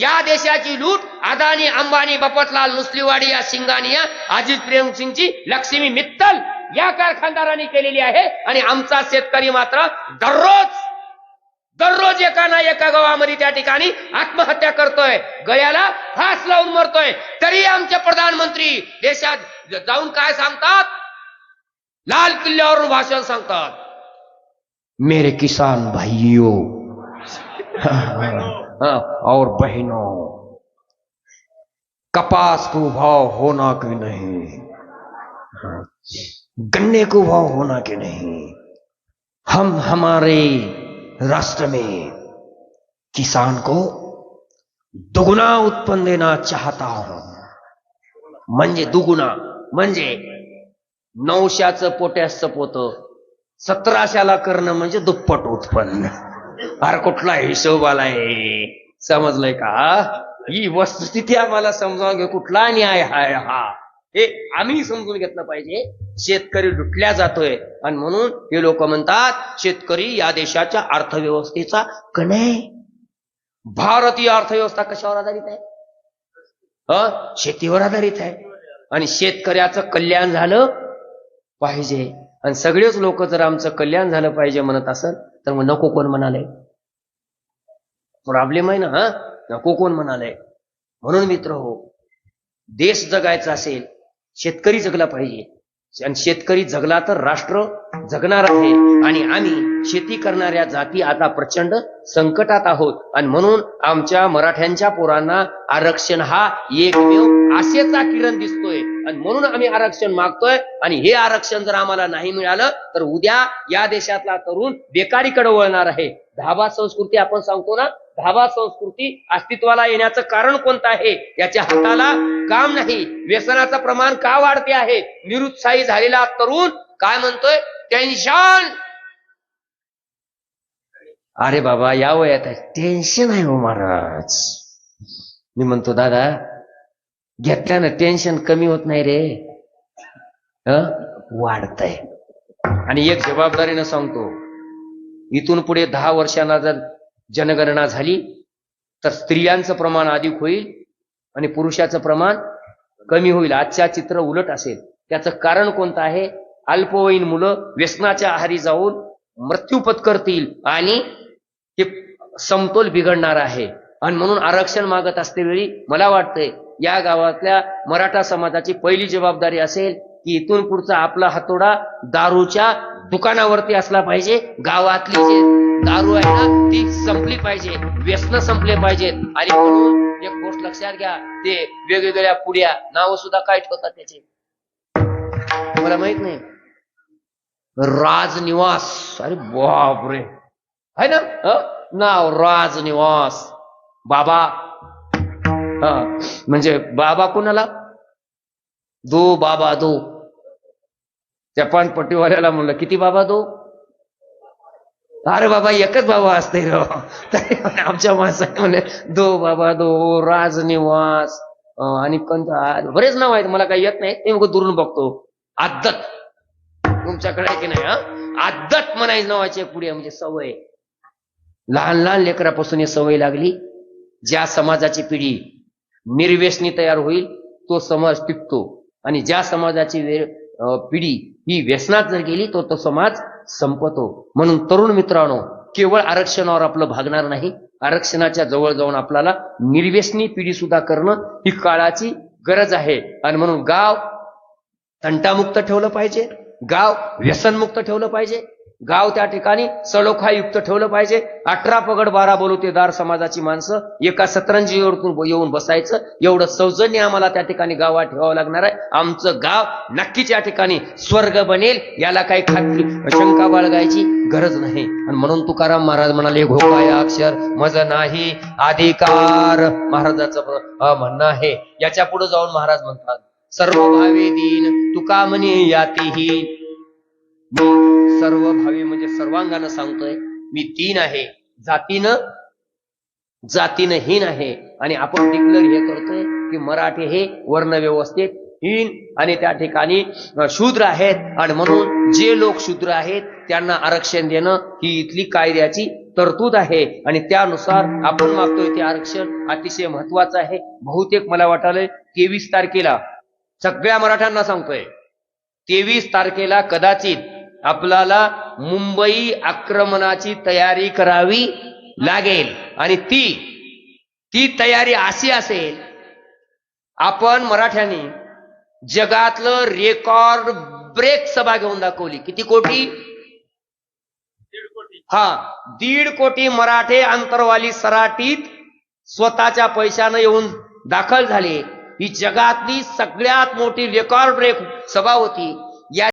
या देशाची लूट अदानी अंबानी बपतलाल नुसलीवाडी या सिंगानिया अजित प्रेमसिंगची लक्ष्मी मित्तल या कारखानदारांनी केलेली आहे. आणि आमचा शेतकरी मात्र दररोज दररोज एका ना एका गावामध्ये त्या ठिकाणी आत्महत्या करतोय. गळ्याला फास लावून मरतोय. तरी आमचे प्रधानमंत्री देशात जाऊन काय सांगतात? लाल किल्ल्यावरून भाषण सांगतात. मेरे किसान भाइयों. और बहनों कपास को भाव होना कि नहीं? हाँ, गन्ने को भाव होना कि नहीं? हम हमारे राष्ट्र में किसान को दुगुना उत्पन्न देना चाहता हूँ। म्हणजे दुगुना म्हणजे नऊशाचं पोटॅसचं पोत सतराशाला करणं म्हणजे दुप्पट उत्पन्न। फार कुठला हिशोब आलाय? समजलंय का? ही वस्तुस्थिती आम्हाला समजावून घे कुठला न्याय हाय हा? हे आम्ही समजून घेतलं पाहिजे. शेतकरी लुटल्या जातोय. आणि म्हणून हे लोक म्हणतात शेतकरी या देशाच्या अर्थव्यवस्थेचा कणे भारतीय अर्थव्यवस्था कशावर आधारित आहे? अ? शेतीवर आधारित आहे. आणि शेतकऱ्याचं कल्याण झालं पाहिजे. आणि सगळेच लोक जर आमचं कल्याण झालं पाहिजे म्हणत असेल तर मग नको कोण म्हणाले? प्रॉब्लेम आहे ना हा? नको कोण म्हणाले? म्हणून मित्र हो देश जगायचा असेल शेतकरी जगला पाहिजे. आणि शेतकरी जगला तर राष्ट्र जगणार आहे. आणि आम्ही शेती करणाऱ्या जाती आता प्रचंड संकटात आहोत. आणि म्हणून आमच्या मराठ्यांच्या पोरांना आरक्षण हा एकमेव आशेचा किरण दिसतोय. आणि म्हणून आम्ही आरक्षण मागतोय. आणि हे आरक्षण जर आम्हाला नाही मिळालं तर उद्या या देशातला तरुण बेकारीकडे वळणार आहे. धाबा संस्कृती आपण सांगतो ना? धाबा संस्कृती अस्तित्वाला येण्याचं कारण कोणतं आहे? याच्या हाताला काम नाही. व्यसनाचं प्रमाण का वाढते आहे? निरुत्साही झालेला तरुण काय म्हणतोय? टेन्शन अरे बाबा या वयात टेन्शन आहे हो महाराज. मी म्हणतो दादा घेतल्यानं टेन्शन कमी होत नाही रे. वाढतय. आणि एक जबाबदारीनं सांगतो इथून पुढे दहा वर्षांना जर जनगणना झाली तर स्त्रियांचं प्रमाण अधिक होईल आणि पुरुषाचं प्रमाण कमी होईल. आजच्या चित्र उलट असेल. त्याचं कारण कोणतं आहे? अल्पवयीन मुलं व्यसनाच्या आहारी जाऊन मृत्यू पत्करतील आणि हे समतोल बिघडणार आहे. आणि म्हणून आरक्षण मागत असते वेळी मला वाटतंय या गावातल्या मराठा समाजाची पहिली जबाबदारी असेल की इथून पुढचा आपला हातोडा दारूच्या दुकानावरती असला पाहिजे. गावातली जे दारू आहे ना ती संपली पाहिजे. व्यसन संपले पाहिजेत. आणि म्हणून एक गोष्ट लक्षात घ्या ते वेगवेगळ्या पुड्या नाव सुद्धा काय ठेवतात त्याचे? मला माहीत नाही. राजनिवास. अरे बापरे. आहे ना? नाव राजनिवास. बाबा. हा म्हणजे बाबा कोणाला? दो बाबा दो. जपान पट्टीवाल्याला म्हणलं किती बाबा दो? अरे बाबा एकच बाबा असते रे. आमच्या माणसाने म्हणे दो बाबा दो राजनिवास. आणि कोणता? बरेच नाव आहेत मला काही येत नाही ते मग दुरून बघतो. आदत. तुमच्याकडे की नाही हा? आदत म्हणायचं नावाची एक पुढे म्हणजे सवय. लहान लहान लेकरापासून ही सवय लागली ज्या समाजाची पिढी निर्व्यसनी तयार होईल तो समाज टिकतो. आणि ज्या समाजाची पिढी ही व्यसनात जर गेली तो तो समाज संपतो. म्हणून तरुण मित्रांनो केवळ आरक्षणावर आपलं भागणार नाही. आरक्षणाच्या जवळ जाऊन आपल्याला निर्व्यसनी पिढी सुद्धा करणं ही काळाची गरज आहे. आणि म्हणून गाव तंटामुक्त ठेवलं पाहिजे. गाव व्यसनमुक्त ठेवलं पाहिजे. गाव त्या ठिकाणी सलोखायुक्त ठेवलं पाहिजे. अठरा पगड बारा बोलवतेदार समाजाची माणसं एका सतरंजीवरतून येऊन बसायचं. एवढं सौजन्य आम्हाला त्या ठिकाणी गावात ठेवावं लागणार आहे. आमचं गाव नक्कीच या ठिकाणी स्वर्ग बनेल याला काही खात्री शंका बाळगायची गरज नाही. आणि म्हणून तुकाराम महाराज म्हणाले घोकाया अक्षर मज नाही अधिकार. महाराजाचं म्हणणं आहे. याच्यापुढे जाऊन महाराज म्हणतात सर्व भावे दीन तुका म्हणे यातीही. सर्व भावे म्हणजे सर्वांगानं सांगतोय मी तीन आहे. जातीनं जातीनं हीन आहे. आणि आपण डिक्लेअर हे करतोय की मराठी हे वर्ण व्यवस्थेत हीन आणि त्या ठिकाणी शूद्र आहेत. आणि म्हणून जे लोक शूद्र आहेत त्यांना आरक्षण देणं ही इथली कायद्याची तरतूद आहे. आणि त्यानुसार आपण मागतोय ते आरक्षण अतिशय महत्वाचं आहे. बहुतेक मला वाटायलंय तेवीस तारखेला सगळ्या मराठ्यांना सांगतोय. तेवीस तारखेला कदाचित आपल्याला मुंबई आक्रमणाची तयारी करावी लागेल. आणि ती ती तयारी अशी असेल आपण मराठ्यांनी जगातलं रेकॉर्ड ब्रेक सभा घेऊन दाखवली. किती कोटी? हा दीड कोटी मराठे अंतरवाली सराटीत स्वतःच्या पैशानं येऊन दाखल झाले. ही जगातली सगळ्यात मोठी रेकॉर्ड ब्रेक सभा होती. या